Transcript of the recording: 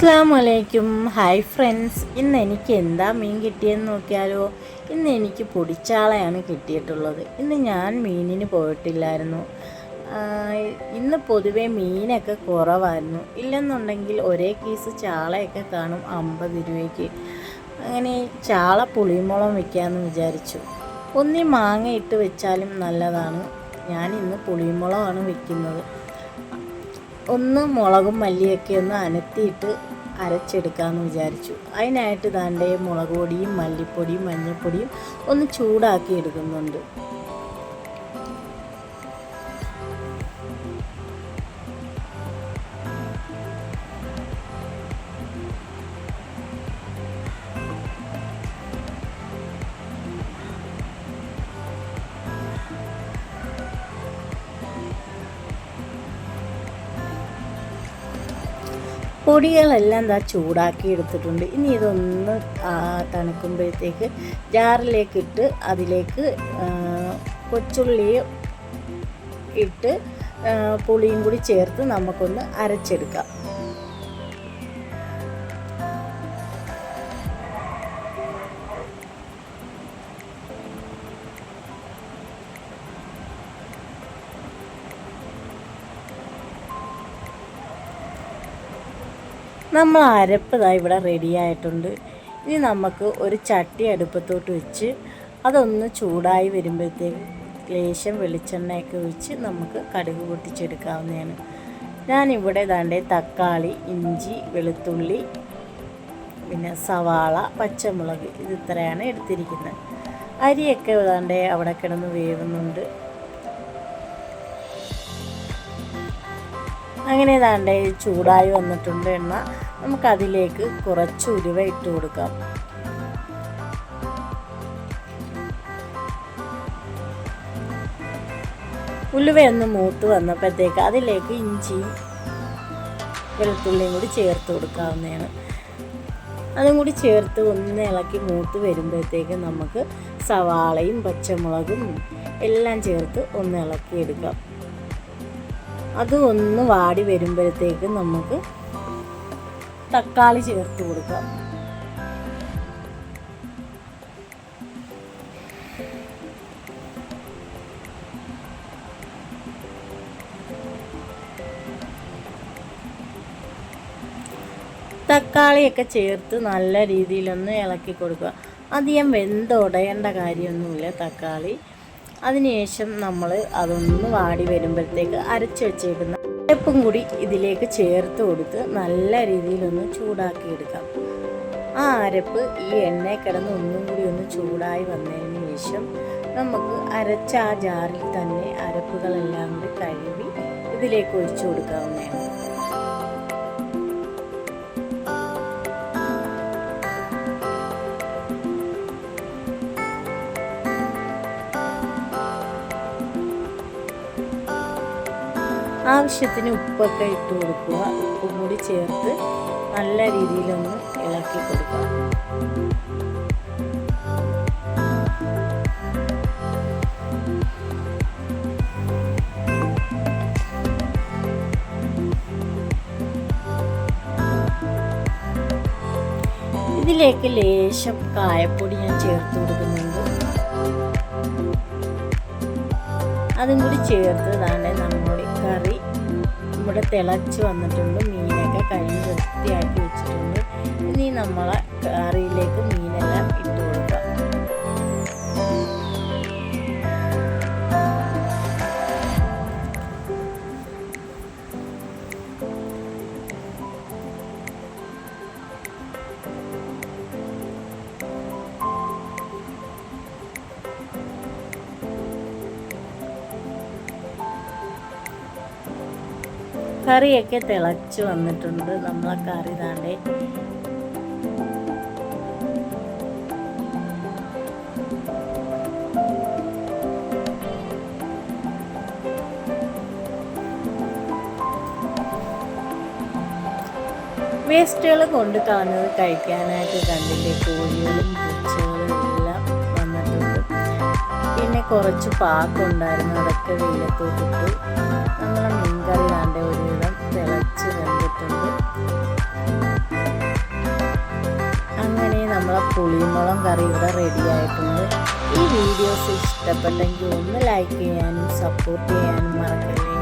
അസ്സാം വലൈക്കും hi friends ഇന്ന് എനിക്ക് എന്താ മീൻ കിട്ടിയെന്ന് നോക്കിയാലോ? ഇന്ന് എനിക്ക് പൊടിച്ചാളയാണ് കിട്ടിയിട്ടുള്ളത്. ഇന്ന് ഞാൻ മീനിന് പോയിട്ടില്ലായിരുന്നു. ഇന്ന് പൊതുവേ മീനൊക്കെ കുറവായിരുന്നു. ഇല്ലെന്നുണ്ടെങ്കിൽ ഒരേ കേസ് ചാളയൊക്കെ കാണും അമ്പത് രൂപയ്ക്ക്. അങ്ങനെ ചാള പുളിമുളം വയ്ക്കാമെന്ന് വിചാരിച്ചു. ഒന്നി മാങ്ങ ഇട്ട് വെച്ചാലും നല്ലതാണ്. ഞാൻ ഇന്ന് പുളിമുളമാണ് വെക്കുന്നത്. ഒന്ന് മുളകും മല്ലിയൊക്കെ ഒന്ന് അനത്തിയിട്ട് അരച്ചെടുക്കാമെന്ന് വിചാരിച്ചു. അതിനായിട്ട് ദാണ്ടേ മുളക് പൊടിയും മല്ലിപ്പൊടിയും മഞ്ഞൾപ്പൊടിയും ഒന്ന് ചൂടാക്കി എടുക്കുന്നുണ്ട്. പൊടികളെല്ലാം ദാ ചൂടാക്കി എടുത്തിട്ടുണ്ട്. ഇനി ഇതൊന്ന് തണുക്കുമ്പോഴത്തേക്ക് ജാറിലേക്ക് ഇട്ട് അതിലേക്ക് കൊച്ചുള്ളി ഇട്ട് പുളിയും കൂടി ചേർത്ത് നമുക്കൊന്ന് അരച്ചെടുക്കാം. നമ്മൾ അരപ്പ് ഇതാ ഇവിടെ റെഡി ആയിട്ടുണ്ട്. ഇനി നമുക്ക് ഒരു ചട്ടി അടുപ്പത്തോട്ട് വെച്ച് അതൊന്ന് ചൂടായി വരുമ്പോഴത്തേക്ക് ലേശം വെളിച്ചെണ്ണയൊക്കെ ഒഴിച്ച് നമുക്ക് കടുക് പൊട്ടിച്ചെടുക്കാവുന്നതാണ്. ഞാനിവിടെ ദാണ്ടേ തക്കാളി ഇഞ്ചി വെളുത്തുള്ളി പിന്നെ സവാള പച്ചമുളക് ഇത് ഇത്രയാണ് എടുത്തിരിക്കുന്നത്. അരിയൊക്കെ ദാണ്ടേ അവിടെ കിടന്ന് വേവുന്നുണ്ട്. അങ്ങനെ ഇതാണ്ട് ചൂടായി വന്നിട്ടുണ്ട് എണ്ണ. നമുക്കതിലേക്ക് കുറച്ച് ഉരുവ ഇട്ട് കൊടുക്കാം. ഉലുവയൊന്ന് മൂത്ത് വന്നപ്പോഴത്തേക്ക് അതിലേക്ക് ഇഞ്ചിയും വെളുത്തുള്ളിയും കൂടി ചേർത്ത് കൊടുക്കാവുന്നതാണ്. അതും കൂടി ചേർത്ത് ഒന്ന് ഇളക്കി മൂത്ത് വരുമ്പോഴത്തേക്ക് നമുക്ക് സവാളയും പച്ചമുളകും എല്ലാം ചേർത്ത് ഒന്ന് ഇളക്കിയെടുക്കാം. അത് ഒന്ന് വാടി വരുമ്പോഴത്തേക്ക് നമുക്ക് തക്കാളി ചേർത്ത് കൊടുക്കാം. തക്കാളിയൊക്കെ ചേർത്ത് നല്ല രീതിയിലൊന്ന് ഇളക്കി കൊടുക്കുക. അധികം വെന്തുടയേണ്ട കാര്യമൊന്നുമില്ല തക്കാളി. അതിനുശേഷം നമ്മൾ അതൊന്ന് വാടി വരുമ്പോഴത്തേക്ക് അരച്ച് വെച്ചേക്കുന്ന അരപ്പും കൂടി ഇതിലേക്ക് ചേർത്ത് കൊടുത്ത് നല്ല രീതിയിലൊന്ന് ചൂടാക്കി എടുക്കാം ആ അരപ്പ് ഈ എണ്ണ കിടന്ന് ഒന്നും കൂടി ഒന്ന് ചൂടായി വന്നതിന് ശേഷം നമുക്ക് അരച്ച ആ ജാറിൽ തന്നെ അരപ്പുകളെല്ലാം കൂടി കഴുകി ഇതിലേക്ക് ഒഴിച്ചു കൊടുക്കാവുന്നതാണ്. ആവശ്യത്തിന് ഉപ്പൊക്കെ ഇട്ട് കൊടുക്കുക. ഉപ്പും കൂടി ചേർത്ത് നല്ല രീതിയിലൊന്ന് ഇളക്കി കൊടുക്കുക. ഇതിലേക്ക് ലേശം കായപ്പൊടി ഞാൻ ചേർത്ത് കൊടുക്കുന്നുണ്ട്. അതും കൂടി ചേർത്ത് താണ് നമ്മുടെ കറി. നമ്മുടെ തിളച്ച് വന്നിട്ടുണ്ട്. മീനൊക്കെ കഴുകി വൃത്തിയാക്കി വെച്ചിട്ടുണ്ട്. ഇനി നമ്മളെ കറിയിലേക്ക് മീനെല്ലാം ഇട്ട് കറിയൊക്കെ തിളച്ച് വന്നിട്ടുണ്ട്. നമ്മളെ കറി താണ്ടേ വേസ്റ്റുകൾ കൊണ്ട് കളഞ്ഞത് കഴിക്കാനായിട്ട് കണ്ടില്ലേ? കോഴികളും പൂച്ചകളും എല്ലാം വന്നിട്ടുണ്ട്. പിന്നെ കുറച്ച് പാക്കുണ്ടായിരുന്നു അതൊക്കെ വെയിലത്തോട്ടിട്ട് നമ്മളെ കറി ഇവിടെ റെഡി ആയിട്ടുണ്ട്. ഈ വീഡിയോസ് ഇഷ്ടപ്പെട്ടെങ്കിൽ ഒന്ന് ലൈക്ക് ചെയ്യാനും സപ്പോർട്ട് ചെയ്യാനും മറക്കല്ലേ.